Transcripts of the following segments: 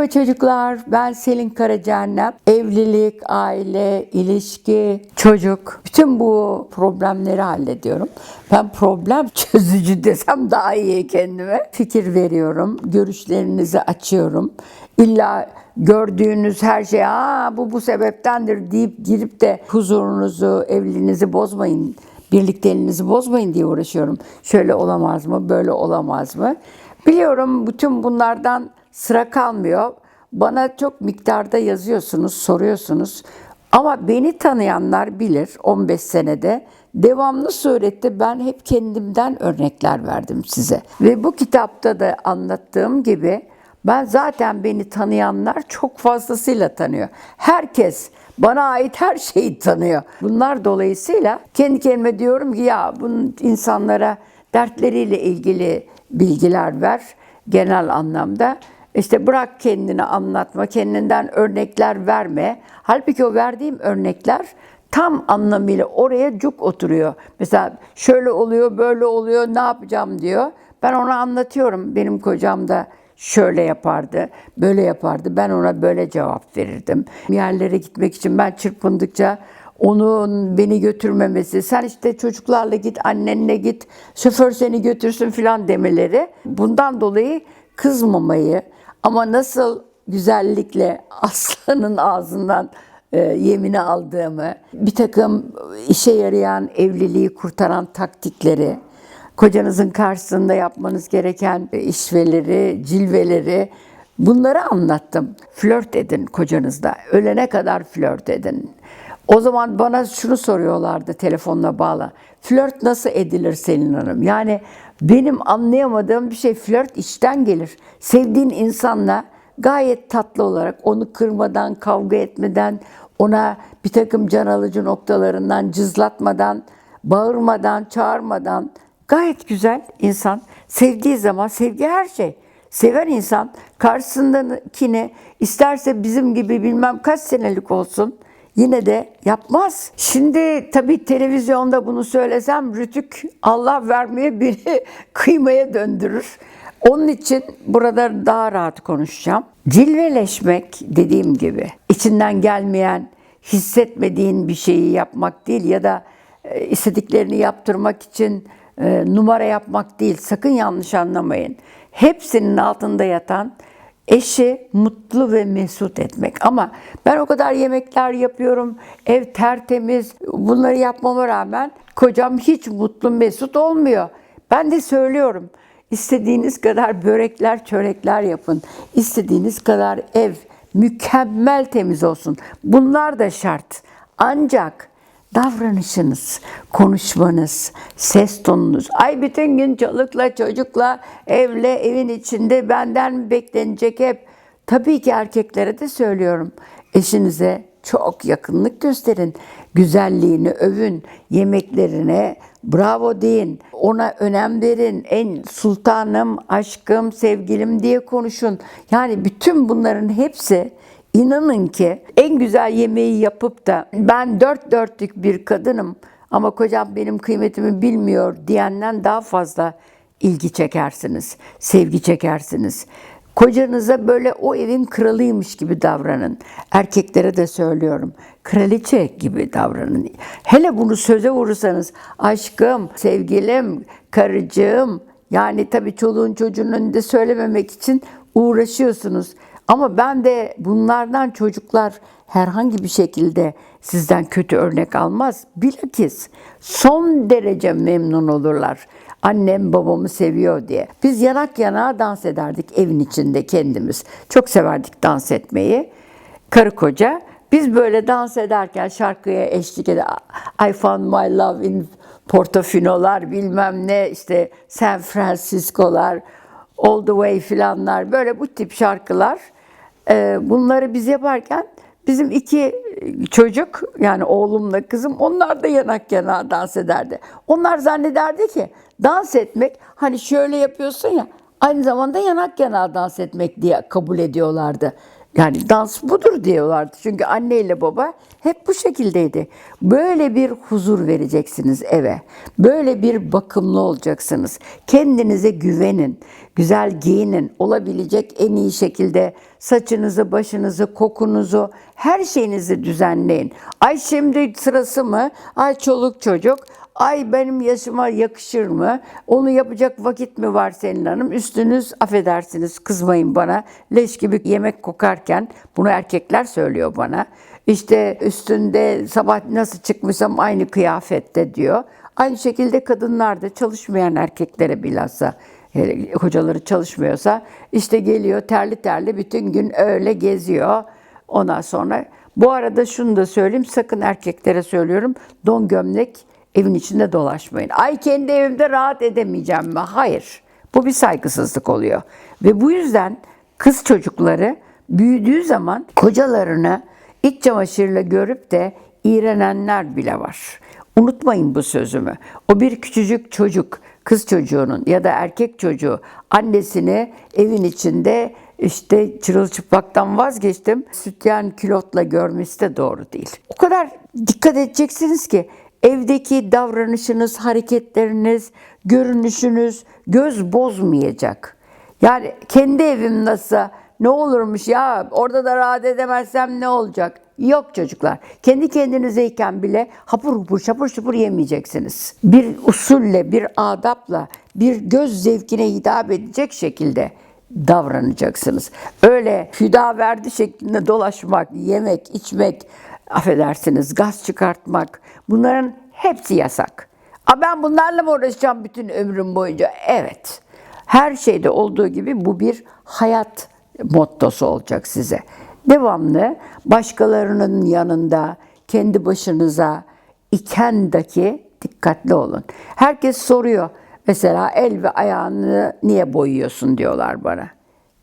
Merhaba çocuklar, ben Selin Karacaannem. Evlilik, aile, ilişki, çocuk, bütün bu problemleri hallediyorum. Ben problem çözücü desem daha iyi kendime. Fikir veriyorum, görüşlerinizi açıyorum. İlla gördüğünüz her şey Aa, bu bu sebeptendir deyip girip de huzurunuzu, evliliğinizi bozmayın. Birlikteliğinizi bozmayın diye uğraşıyorum. Şöyle olamaz mı, böyle olamaz mı? Biliyorum bütün bunlardan sıra kalmıyor. Bana çok miktarda yazıyorsunuz, soruyorsunuz. Ama beni tanıyanlar bilir 15 senede devamlı surette ben hep kendimden örnekler verdim size. Ve bu kitapta da anlattığım gibi ben zaten beni tanıyanlar çok fazlasıyla tanıyor. Herkes bana ait her şeyi tanıyor. Bunlar dolayısıyla kendi kendime diyorum ki ya bunun insanlara dertleriyle ilgili bilgiler ver genel anlamda. İşte bırak kendini anlatma, kendinden örnekler verme. Halbuki o verdiğim örnekler tam anlamıyla oraya cuk oturuyor. Mesela şöyle oluyor, böyle oluyor, ne yapacağım diyor. Ben ona anlatıyorum. Benim kocam da şöyle yapardı, böyle yapardı. Ben ona böyle cevap verirdim. Yerlere gitmek için ben çırpındıkça onun beni götürmemesi, sen işte çocuklarla git, annenle git, şoför seni götürsün filan demeleri. Bundan dolayı kızmamayı ama nasıl güzellikle aslanın ağzından e, yemini aldığımı, bir takım işe yarayan, evliliği kurtaran taktikleri, kocanızın karşısında yapmanız gereken işveleri, cilveleri bunları anlattım. Flört edin kocanızla. Ölene kadar flört edin. O zaman bana şunu soruyorlardı telefonla bağla. Flört nasıl edilir Selin Hanım? Yani benim anlayamadığım bir şey flört içten gelir. Sevdiğin insanla gayet tatlı olarak onu kırmadan, kavga etmeden, ona bir takım can alıcı noktalarından cızlatmadan, bağırmadan, çağırmadan gayet güzel insan. Sevdiği zaman sevgi her şey. Seven insan karşısındakini isterse bizim gibi bilmem kaç senelik olsun yine de yapmaz. Şimdi tabii televizyonda bunu söylesem rütük Allah vermeye beni kıymaya döndürür. Onun için burada daha rahat konuşacağım. Cilveleşmek dediğim gibi içinden gelmeyen, hissetmediğin bir şeyi yapmak değil ya da e, istediklerini yaptırmak için e, numara yapmak değil. Sakın yanlış anlamayın. Hepsinin altında yatan eşi mutlu ve mesut etmek. Ama ben o kadar yemekler yapıyorum, ev tertemiz, bunları yapmama rağmen kocam hiç mutlu mesut olmuyor. Ben de söylüyorum, istediğiniz kadar börekler, çörekler yapın. İstediğiniz kadar ev mükemmel temiz olsun. Bunlar da şart. Ancak davranışınız, konuşmanız, ses tonunuz. Ay bütün gün çolukla çocukla evle evin içinde benden beklenecek hep. Tabii ki erkeklere de söylüyorum. Eşinize çok yakınlık gösterin. Güzelliğini övün, yemeklerine bravo deyin. Ona önem verin. En sultanım, aşkım, sevgilim diye konuşun. Yani bütün bunların hepsi İnanın ki en güzel yemeği yapıp da ben dört dörtlük bir kadınım ama kocam benim kıymetimi bilmiyor diyenden daha fazla ilgi çekersiniz, sevgi çekersiniz. Kocanıza böyle o evin kralıymış gibi davranın. Erkeklere de söylüyorum. Kraliçe gibi davranın. Hele bunu söze vurursanız aşkım, sevgilim, karıcığım yani tabii çoluğun çocuğun önünde söylememek için uğraşıyorsunuz. Ama ben de bunlardan çocuklar herhangi bir şekilde sizden kötü örnek almaz. Bilakis son derece memnun olurlar. Annem babamı seviyor diye. Biz yanak yana dans ederdik evin içinde kendimiz. Çok severdik dans etmeyi. Karı koca. Biz böyle dans ederken şarkıya eşlik eder. I found my love in Portofino'lar bilmem ne işte San Francisco'lar, All the Way filanlar böyle bu tip şarkılar bunları biz yaparken bizim iki çocuk yani oğlumla kızım onlar da yanak yana dans ederdi. Onlar zannederdi ki dans etmek hani şöyle yapıyorsun ya aynı zamanda yanak yana dans etmek diye kabul ediyorlardı. Yani dans budur diyorlardı. Çünkü anne ile baba hep bu şekildeydi. Böyle bir huzur vereceksiniz eve. Böyle bir bakımlı olacaksınız. Kendinize güvenin. Güzel giyinin. Olabilecek en iyi şekilde saçınızı, başınızı, kokunuzu, her şeyinizi düzenleyin. Ay şimdi sırası mı? Ay çoluk çocuk. Ay benim yaşıma yakışır mı? Onu yapacak vakit mi var Selin Hanım? Üstünüz affedersiniz kızmayın bana. Leş gibi yemek kokarken bunu erkekler söylüyor bana. İşte üstünde sabah nasıl çıkmışsam aynı kıyafette diyor. Aynı şekilde kadınlar da çalışmayan erkeklere bilhassa hele hocaları çalışmıyorsa işte geliyor terli terli bütün gün öyle geziyor. Ondan sonra bu arada şunu da söyleyeyim sakın erkeklere söylüyorum don gömlek evin içinde dolaşmayın. Ay kendi evimde rahat edemeyeceğim mi? Hayır. Bu bir saygısızlık oluyor. Ve bu yüzden kız çocukları büyüdüğü zaman kocalarını iç çamaşırla görüp de iğrenenler bile var. Unutmayın bu sözümü. O bir küçücük çocuk, kız çocuğunun ya da erkek çocuğu annesini evin içinde işte çırılçıplaktan vazgeçtim. Sütyen külotla görmesi de doğru değil. O kadar dikkat edeceksiniz ki evdeki davranışınız, hareketleriniz, görünüşünüz göz bozmayacak. Yani kendi evim nasıl ne olurmuş ya orada da rahat edemezsem ne olacak? Yok çocuklar. Kendi kendinizeyken bile hapur hapur şapur şupur yemeyeceksiniz. Bir usulle, bir adapla, bir göz zevkine hitap edecek şekilde davranacaksınız. Öyle verdi şeklinde dolaşmak, yemek, içmek, affedersiniz gaz çıkartmak bunların hepsi yasak. A ben bunlarla mı uğraşacağım bütün ömrüm boyunca? Evet. Her şeyde olduğu gibi bu bir hayat mottosu olacak size. Devamlı başkalarının yanında, kendi başınıza iken daki dikkatli olun. Herkes soruyor. Mesela el ve ayağını niye boyuyorsun diyorlar bana.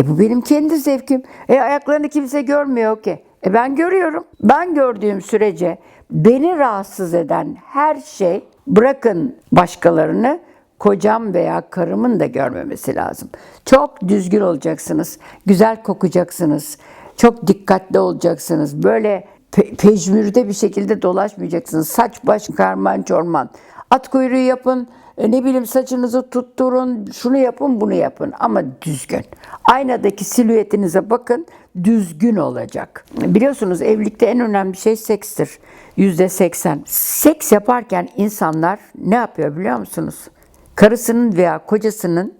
E bu benim kendi zevkim. E ayaklarını kimse görmüyor ki. E ben görüyorum. Ben gördüğüm sürece beni rahatsız eden her şey bırakın başkalarını kocam veya karımın da görmemesi lazım. Çok düzgün olacaksınız. Güzel kokacaksınız. Çok dikkatli olacaksınız. Böyle pe- pejmürde bir şekilde dolaşmayacaksınız. Saç baş karman çorman. At kuyruğu yapın. E, Ne bileyim saçınızı tutturun. Şunu yapın bunu yapın. Ama düzgün. Aynadaki silüetinize bakın. Düzgün olacak. Biliyorsunuz evlilikte en önemli şey sekstir. Yüzde seksen. Seks yaparken insanlar ne yapıyor biliyor musunuz? karısının veya kocasının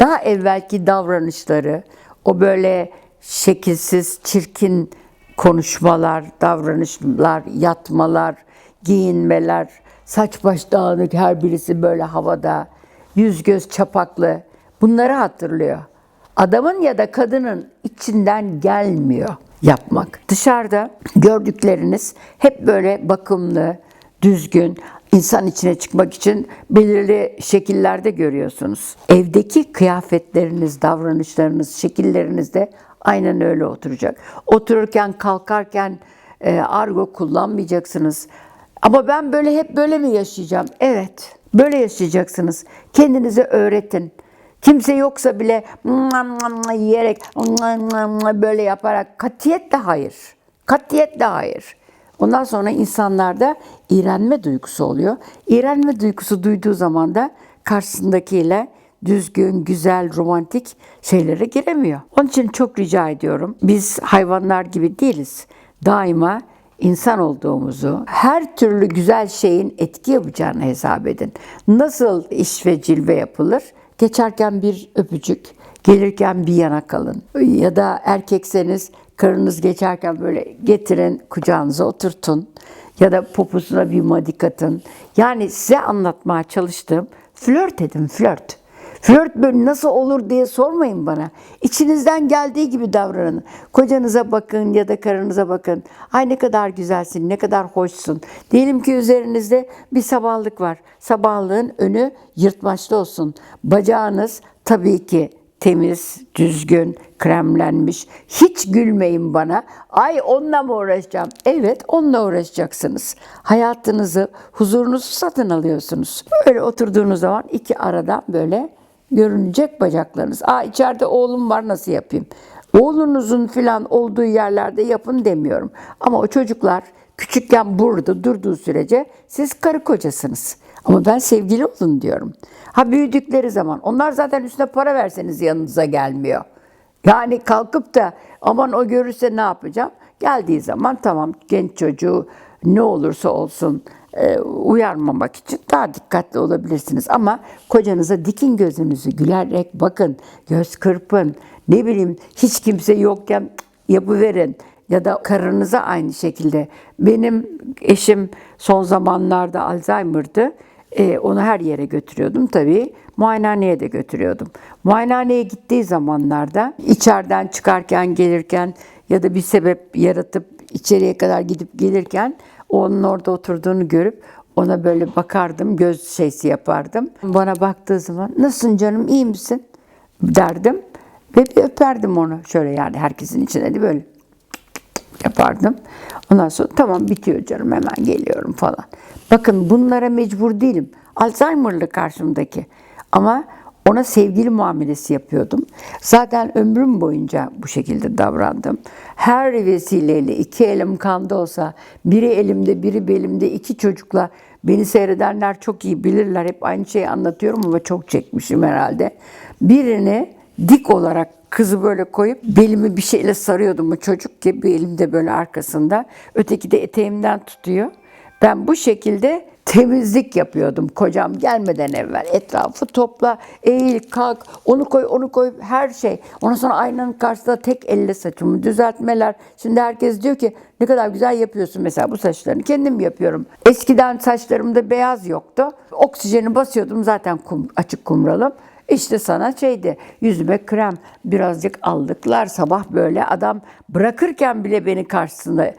daha evvelki davranışları, o böyle şekilsiz, çirkin konuşmalar, davranışlar, yatmalar, giyinmeler, saç baş dağınık her birisi böyle havada, yüz göz çapaklı bunları hatırlıyor. Adamın ya da kadının içinden gelmiyor yapmak. Dışarıda gördükleriniz hep böyle bakımlı, düzgün, insan içine çıkmak için belirli şekillerde görüyorsunuz. Evdeki kıyafetleriniz, davranışlarınız, şekilleriniz de aynen öyle oturacak. Otururken, kalkarken e, argo kullanmayacaksınız. Ama ben böyle hep böyle mi yaşayacağım? Evet, böyle yaşayacaksınız. Kendinize öğretin. Kimse yoksa bile yiyerek böyle yaparak katiyetle hayır. Katiyetle hayır. Ondan sonra insanlarda iğrenme duygusu oluyor. İğrenme duygusu duyduğu zaman da karşısındakiyle düzgün, güzel, romantik şeylere giremiyor. Onun için çok rica ediyorum. Biz hayvanlar gibi değiliz. Daima insan olduğumuzu, her türlü güzel şeyin etki yapacağını hesap edin. Nasıl iş ve cilve yapılır? Geçerken bir öpücük, gelirken bir yana kalın. Ya da erkekseniz karınız geçerken böyle getirin kucağınıza oturtun. Ya da popusuna bir madik atın. Yani size anlatmaya çalıştığım flört edin flört. Flört böyle nasıl olur diye sormayın bana. İçinizden geldiği gibi davranın. Kocanıza bakın ya da karınıza bakın. Ay ne kadar güzelsin, ne kadar hoşsun. Diyelim ki üzerinizde bir sabahlık var. Sabahlığın önü yırtmaçlı olsun. Bacağınız tabii ki temiz, düzgün, kremlenmiş. Hiç gülmeyin bana. Ay onunla mı uğraşacağım? Evet onunla uğraşacaksınız. Hayatınızı, huzurunuzu satın alıyorsunuz. Böyle oturduğunuz zaman iki aradan böyle görünecek bacaklarınız. Aa içeride oğlum var nasıl yapayım? Oğlunuzun filan olduğu yerlerde yapın demiyorum. Ama o çocuklar küçükken burada durduğu sürece siz karı kocasınız. Ama ben sevgili olun diyorum. Ha büyüdükleri zaman onlar zaten üstüne para verseniz yanınıza gelmiyor. Yani kalkıp da aman o görürse ne yapacağım? Geldiği zaman tamam genç çocuğu ne olursa olsun e, uyarmamak için daha dikkatli olabilirsiniz. Ama kocanıza dikin gözünüzü gülerek bakın, göz kırpın. Ne bileyim hiç kimse yokken yapıverin. Ya da karınıza aynı şekilde. Benim eşim son zamanlarda Alzheimer'dı. E, onu her yere götürüyordum tabii. Muayenehaneye de götürüyordum. Muayenehaneye gittiği zamanlarda içeriden çıkarken gelirken ya da bir sebep yaratıp içeriye kadar gidip gelirken onun orada oturduğunu görüp ona böyle bakardım, göz şeysi yapardım. Bana baktığı zaman nasılsın canım iyi misin derdim ve bir öperdim onu şöyle yani herkesin içine de böyle yapardım. Ondan sonra tamam bitiyor canım hemen geliyorum falan. Bakın bunlara mecbur değilim. Alzheimer'lı karşımdaki. Ama ona sevgili muamelesi yapıyordum. Zaten ömrüm boyunca bu şekilde davrandım. Her vesileyle iki elim kanda olsa, biri elimde, biri belimde iki çocukla beni seyredenler çok iyi bilirler. Hep aynı şeyi anlatıyorum ama çok çekmişim herhalde. Birini dik olarak kızı böyle koyup belimi bir şeyle sarıyordum bu çocuk ki bir elimde böyle arkasında. Öteki de eteğimden tutuyor. Ben bu şekilde temizlik yapıyordum kocam gelmeden evvel. Etrafı topla, eğil, kalk, onu koy, onu koy, her şey. Ondan sonra aynanın karşısında tek elle saçımı düzeltmeler. Şimdi herkes diyor ki ne kadar güzel yapıyorsun mesela bu saçlarını. Kendim yapıyorum. Eskiden saçlarımda beyaz yoktu. Oksijeni basıyordum zaten kum, açık kumralım. İşte sana şeydi yüzüme krem birazcık aldıklar sabah böyle adam bırakırken bile beni karşısında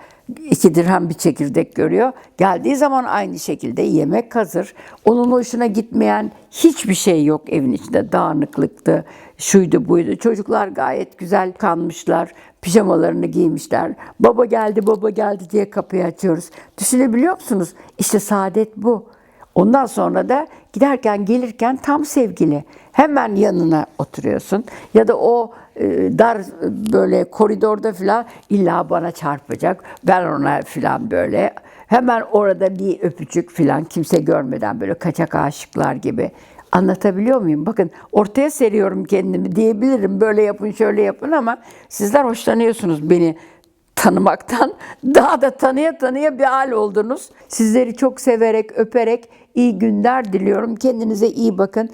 iki dirhem bir çekirdek görüyor. Geldiği zaman aynı şekilde yemek hazır. Onun hoşuna gitmeyen hiçbir şey yok evin içinde. Dağınıklıktı, şuydu buydu. Çocuklar gayet güzel kanmışlar. Pijamalarını giymişler. Baba geldi, baba geldi diye kapıyı açıyoruz. Düşünebiliyor musunuz? İşte saadet bu. Ondan sonra da giderken gelirken tam sevgili. Hemen yanına oturuyorsun. Ya da o dar böyle koridorda falan illa bana çarpacak. Ben ona falan böyle. Hemen orada bir öpücük falan kimse görmeden böyle kaçak aşıklar gibi. Anlatabiliyor muyum? Bakın ortaya seriyorum kendimi diyebilirim. Böyle yapın şöyle yapın ama sizler hoşlanıyorsunuz beni tanımaktan daha da tanıya tanıya bir hal oldunuz. Sizleri çok severek, öperek iyi günler diliyorum. Kendinize iyi bakın.